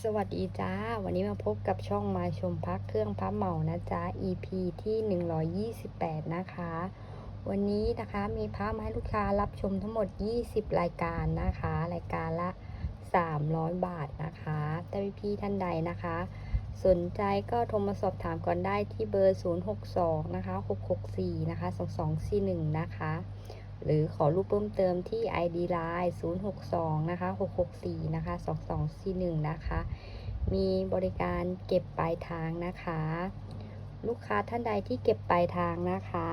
สวัสดีจ้า วันนี้มาพบกับช่องมาชมพักเครื่องพับเหมานะจ๊ะ EP ที่ 128 นะคะ วันนี้นะคะมีพับมาให้ลูกค้ารับชมทั้งหมด 20 รายการนะคะ รายการละ 300 บาทนะคะแต่พี่ท่านใดนะคะ สนใจก็โทรมาสอบถามก่อนได้ที่เบอร์ 062 นะคะ 664 นะคะ 2241 นะคะ หรือขอรูปเพิ่มเติมที่ ID Line 062 นะคะ 664 นะคะ 2241 นะคะ มีบริการเก็บปลายทางนะคะ ลูกค้าท่านใดที่เก็บปลายทางนะคะ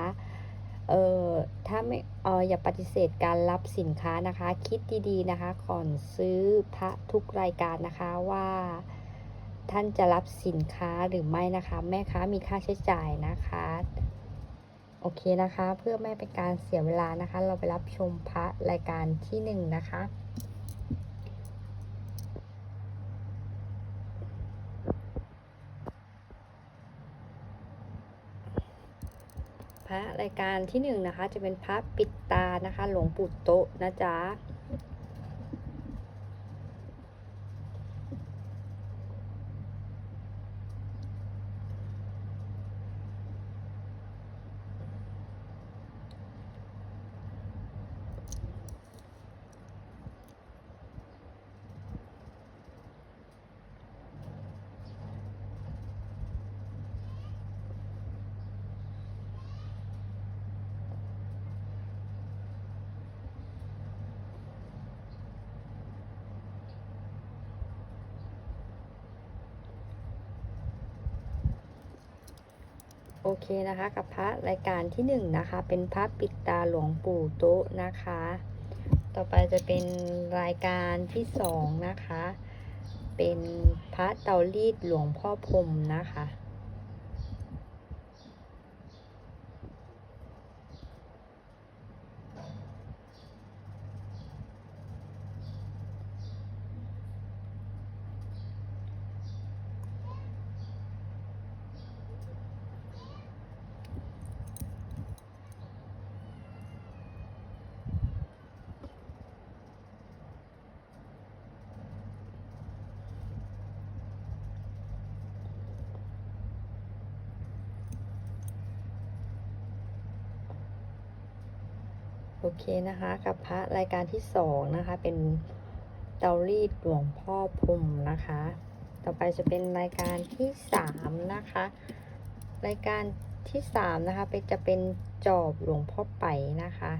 เออถ้าไม่ เอออย่าปฏิเสธการรับสินค้านะคะ คิดดีๆนะคะ ก่อนซื้อพระทุกรายการนะคะว่าท่านจะรับสินค้าหรือไม่นะคะ แม่ค้ามีค่าใช้จ่ายนะคะ โอเคนะคะ เพื่อไม่เป็นการเสียเวลานะคะ เราไปรับชมพระรายการที่หนึ่งนะคะพระรายการที่หนึ่งนะคะ จะเป็นพระปิดตานะคะ หลวงปู่โตะนะจ๊ะ โอเคนะคะ กับพระรายการที่หนึ่งนะคะ เป็นพระปิดตาหลวงปู่โตะนะคะ ต่อไปจะเป็นรายการที่สองนะคะ เป็นพระเตารีดหลวงพ่อพรมนะคะ เคนะคะกับพระรายการที่สองนะคะ เป็นเตารีดหลวงพ่อพุ่มนะคะ ต่อไปจะเป็นรายการที่สามนะคะ รายการที่สามนะคะเป็นจะเป็นจอบหลวงพ่อไปนะคะ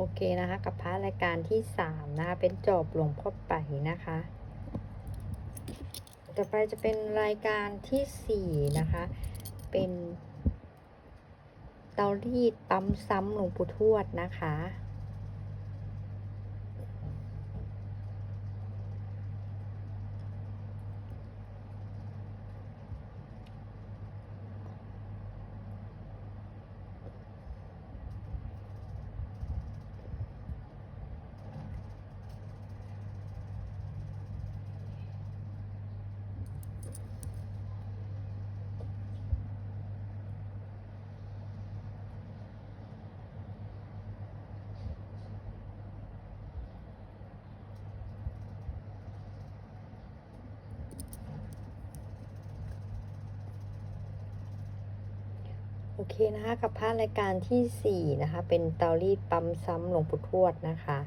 อเคนะคะ กับพระรายการที่สามนะคะ เป็นจอบหลวงพ่อไปนะคะ ต่อไปจะเป็นรายการที่สี่นะคะ เป็นเตารีดปั๊มซ้ำหลวงปู่ทวดนะคะ โอเคนะคะกับพระรายการที่สี่นะคะ เป็นเตารีดปั๊มซ้ำหลวงปู่ทวดนะคะ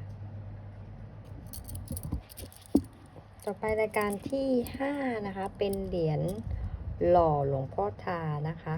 ต่อไปรายการที่ห้านะคะ เป็นเหรียญหล่อหลวงพ่อทานะคะ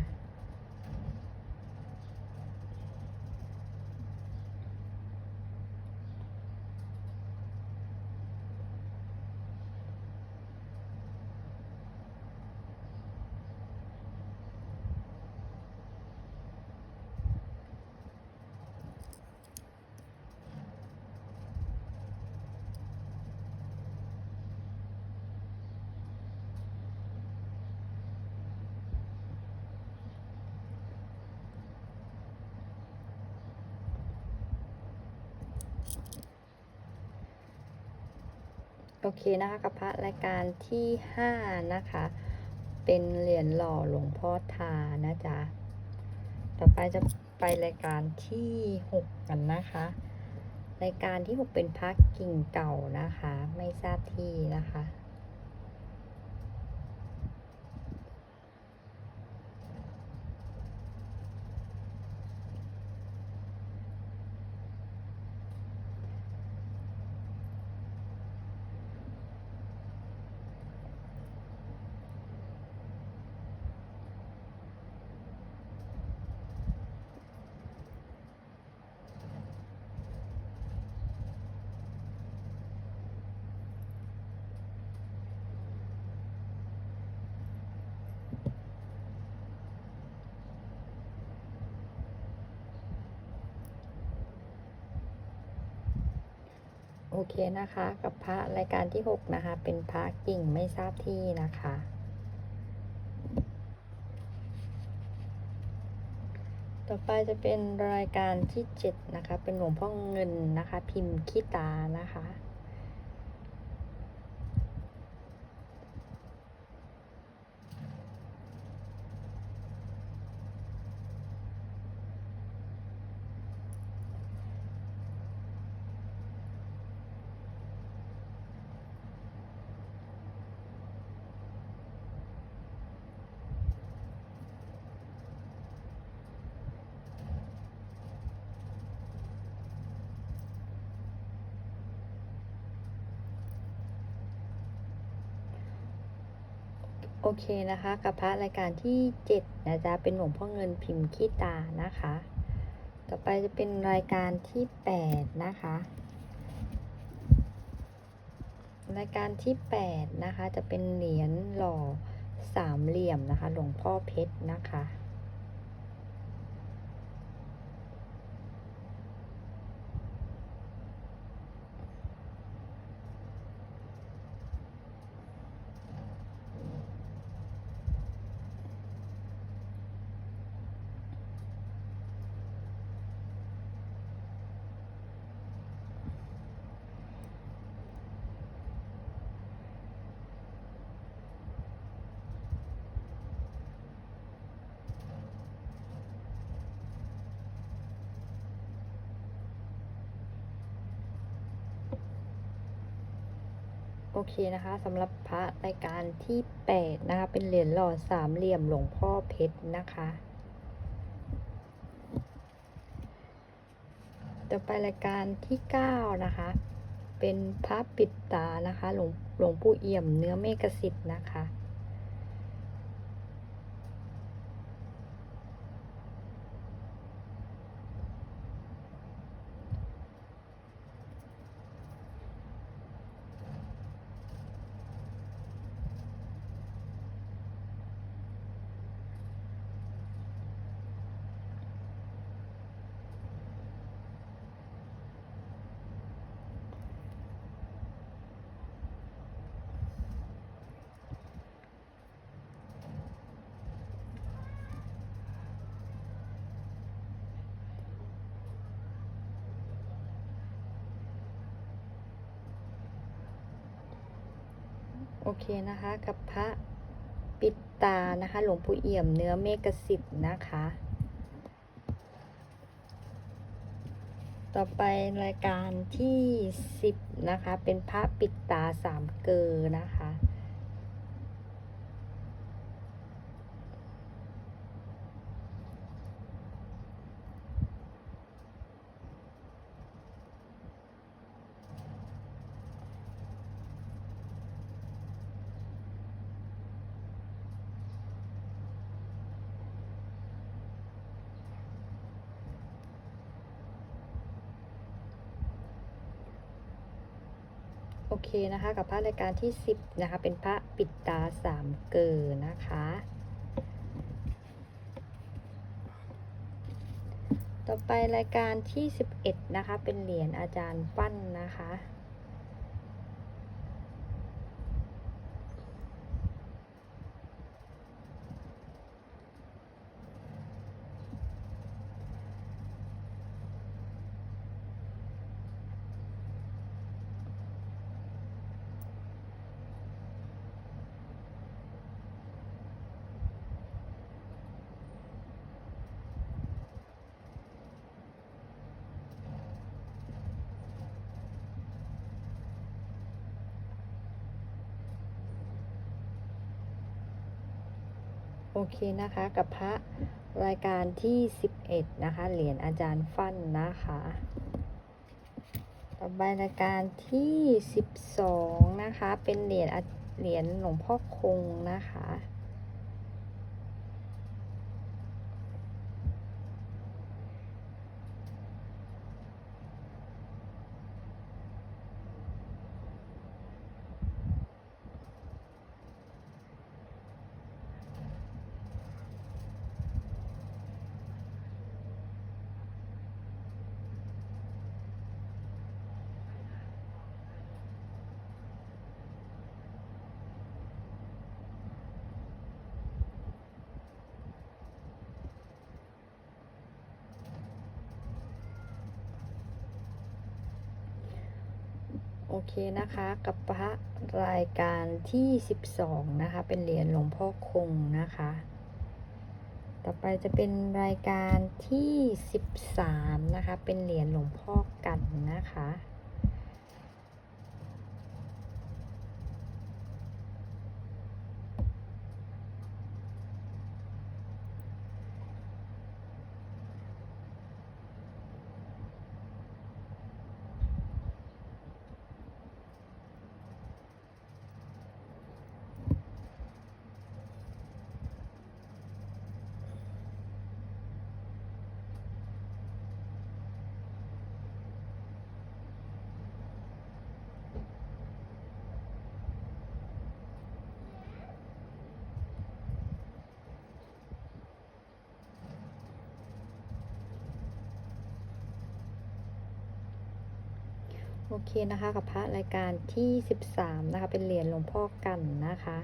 โอเคนะคะกับพระรายการที่ห้านะคะ เป็นเหรียญหล่อหลวงพ่อทานะจ๊ะ ต่อไปจะไปรายการที่หกกันนะคะ รายการที่หกเป็นพระกิ่งเก่านะคะ ไม่ทราบที่นะคะ โอเคนะคะ กับพระรายการที่หกนะคะ เป็นพระกิ่งไม่ทราบที่นะคะ ต่อไปจะเป็นรายการที่เจ็ดนะคะ เป็นหลวงพ่อเงินนะคะ พิมพ์ขี้ตานะคะ โอเคนะคะกับพระรายการที่เจ็ดนะจ๊ะ เป็นหลวงพ่อเงินพิมพ์ขี้ตานะคะ ต่อไปจะเป็นรายการที่แปดนะคะ รายการที่แปดนะคะ จะเป็นเหรียญหล่อสามเหลี่ยมนะคะ หลวงพ่อเพชรนะคะ โอเคนะคะสำหรับพระรายการที่แปดนะคะเป็นเหรียญหล่อสามเหลี่ยมหลวงพ่อเพชรนะคะ ต่อไปรายการที่เก้านะคะ เป็นพระปิดตานะคะหลวงหลวงปู่เอี่ยมเนื้อเมกสิทธิ์นะคะ โอเคนะคะกับพระปิดตานะคะ หลวงปู่เอี่ยมเนื้อเมกสิทธ์นะคะ ต่อไปรายการที่สิบนะคะ เป็นพระปิดตาสามเกอนะคะ เคนะคะ กับพระรายการที่ 10 นะคะ เป็นพระปิดตาสามเกลอนะคะ ต่อไปรายการที่ 11 นะคะ เป็นเหรียญอาจารย์ปั้นนะคะ โโอเคนะคะกับพระรายการที่ 11 นะคะ เหรียญอาจารย์ฟั่นนะคะ ต่อไปรายการที่ 12 นะคะ เป็นเหรียญเหรียญหลวงพ่อคงนะคะ อเคนะคะกับพระรายการที่12นะคะ เป็นเหรียญหลวงพ่อคงนะคะ ต่อไปจะเป็นรายการที่13นะคะ เป็นเหรียญหลวงพ่อกันนะคะ โอเคนะคะกับพระรายการที่ 13 นะคะ เป็นเหรียญหลวงพ่อกันนะคะ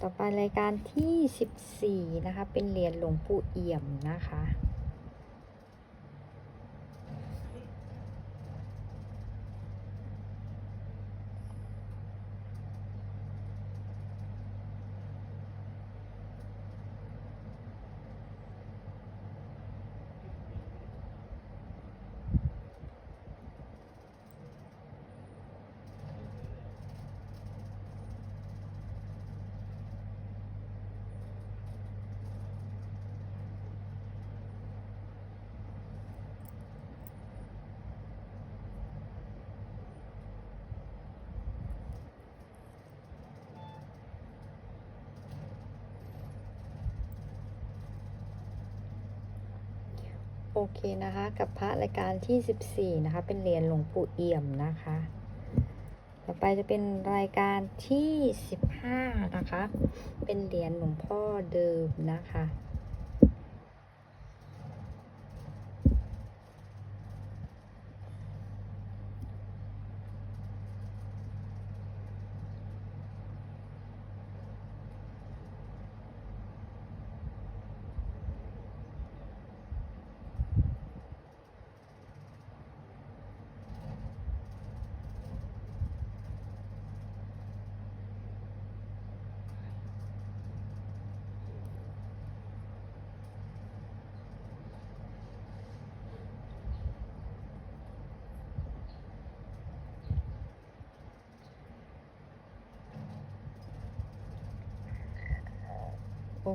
ต่อไปรายการที่ 14 นะคะ เป็นเหรียญหลวงปู่เอี่ยมนะคะ โอเคนะคะ กับพระรายการที่ 14 นะคะ เป็นเหรียญหลวงปู่เอี่ยมนะคะ ต่อไปจะเป็นรายการที่ 15 นะคะ เป็นเหรียญหลวงพ่อเดิมนะคะ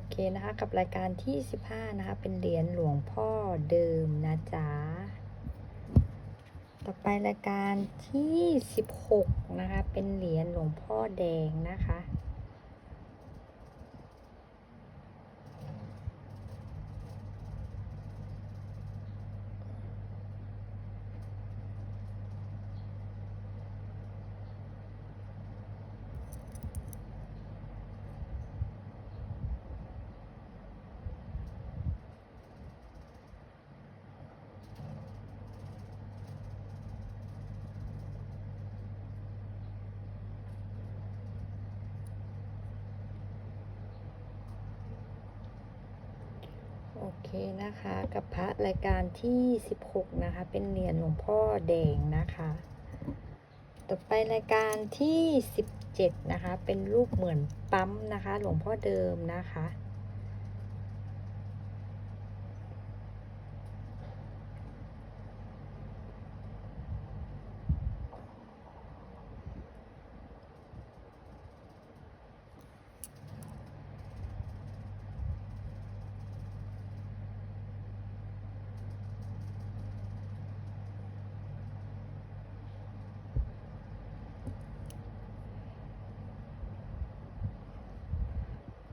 เคนะคะกับรายการที่ 15 นะคะ เป็นเหรียญหลวงพ่อเดิมนะจ๊ะ ต่อไปรายการที่ 16 นะคะ เป็นเหรียญหลวงพ่อแดงนะคะ โอ เคนะคะ กับพระรายการที่ 16 นะคะ เป็นเหรียญหลวงพ่อแดงนะคะ ต่อไปรายการที่ 17 นะคะ เป็นรูปเหมือนปั๊มนะคะ หลวงพ่อเดิมนะคะ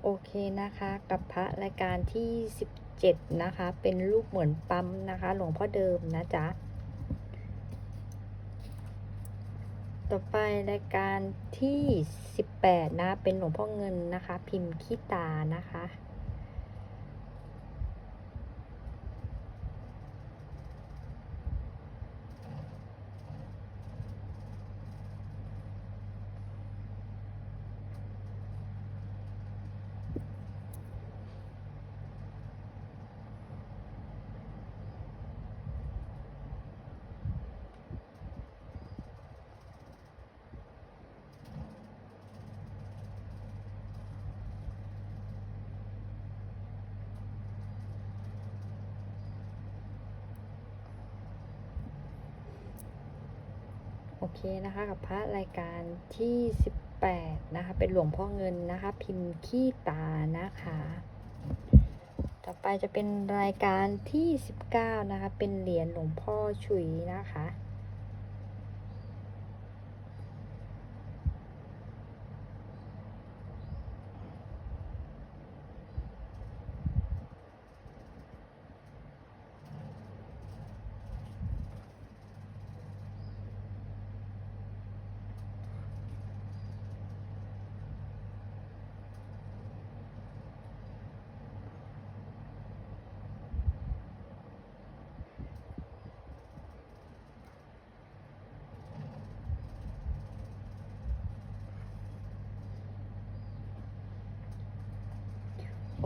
โอเคนะคะกับพระรายการที่ 17 นะคะ เป็นรูปเหมือนปั๊มนะคะ หลวงพ่อเดิมนะจ๊ะ ต่อไปรายการที่ 18 นะ เป็นหลวงพ่อเงินนะคะ พิมพ์ขี้ตานะคะ เคนะคะกับพระรายการที่ 18 นะคะ เป็นหลวงพ่อเงินนะคะ พิมพ์ขี้ตานะคะ ต่อไปจะเป็นรายการที่ 19 นะคะ เป็นเหรียญหลวงพ่อฉุยนะคะ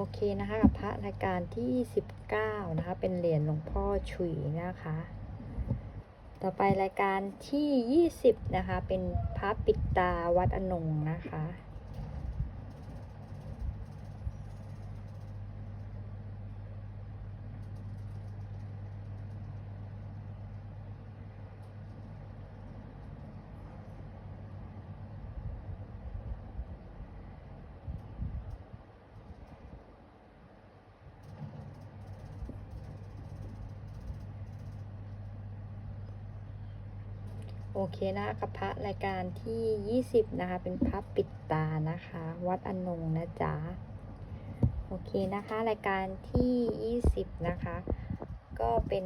โอเคนะคะกับพระรายการที่19นะคะ เป็นเหรียญหลวงพ่อฉุยนะคะ ต่อไปรายการที่20นะคะ เป็นพระปิดตาวัดอนงนะคะ โอเคนะคะกับพระรายการที่ 20 นะคะ เป็นพระปิดตานะคะ วัดอนงนะจ๊ะ โอเคนะคะ รายการที่ 20 นะคะ ก็เป็น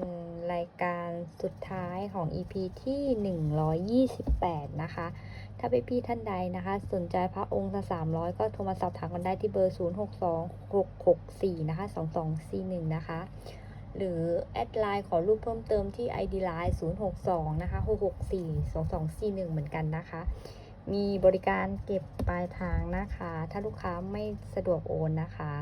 รายการสุดท้ายของ EP ที่ 128 นะคะ ถ้าไปพี่ท่านใดนะคะ สนใจพระองค์ละ300 ก็โทรมาสอบถามกันได้ที่เบอร์ 062664 นะคะ 2241 นะคะ หรือแอดไลน์ขอรูปเพิ่มเติมที่ ID Line 062 นะคะ 664 2241 เหมือนกันนะคะ มีบริการเก็บปลายทางนะคะ ถ้าลูกค้าไม่สะดวกโอนนะคะ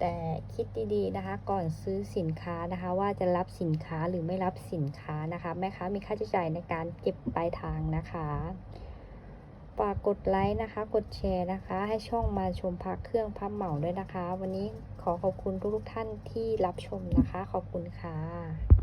แต่คิดดีๆนะคะ ก่อนซื้อสินค้านะคะ ว่าจะรับสินค้าหรือไม่รับสินค้านะคะ แม่ค้ามีค่าใช้จ่ายในการเก็บปลายทางนะคะฝากกดไลค์นะคะ กดแชร์นะคะ ให้ช่องมาชมพักเครื่องพับเหมาด้วยนะคะ วันนี้ ขอขอบคุณทุกๆท่านที่รับชมนะคะ ขอบคุณค่ะ